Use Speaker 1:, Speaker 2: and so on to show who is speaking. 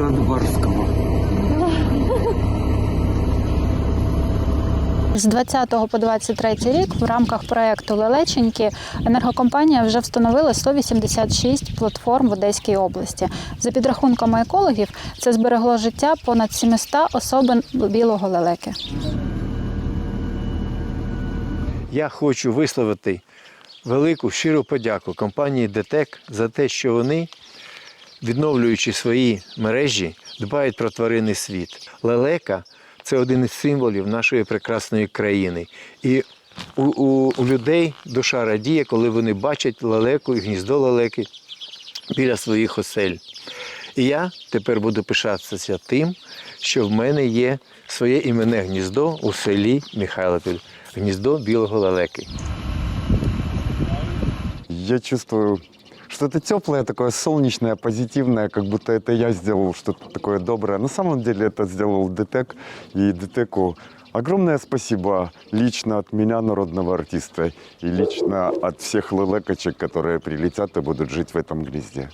Speaker 1: Татварского. З 20 по 23 рік в рамках проекту Лелеченьки енергокомпанія вже встановила 186 платформ в Одеській області. За підрахунками екологів, це зберегло життя понад 700 особин білого лелеки.
Speaker 2: Я хочу висловити велику щиру подяку компанії ДТЕК за те, що вони відновлюючи свої мережі, дбають про тваринний світ. Лелека це один із символів нашої прекрасної країни. І у, у, у людей душа радіє, коли вони бачать лелеку і гніздо лелеки біля своїх осель. І я тепер буду пишатися тим, що в мене є своє іменне гніздо у селі Михайлопіль, гніздо білого лелеки.
Speaker 3: Я чувствую что-то теплое, такое солнечное, позитивное, как будто это я сделал что-то такое доброе. На самом деле это сделал ДТЭК, и ДТЭКу огромное спасибо лично от меня, народного артиста, и лично от всех лылекочек, которые прилетят и будут жить в этом гнезде.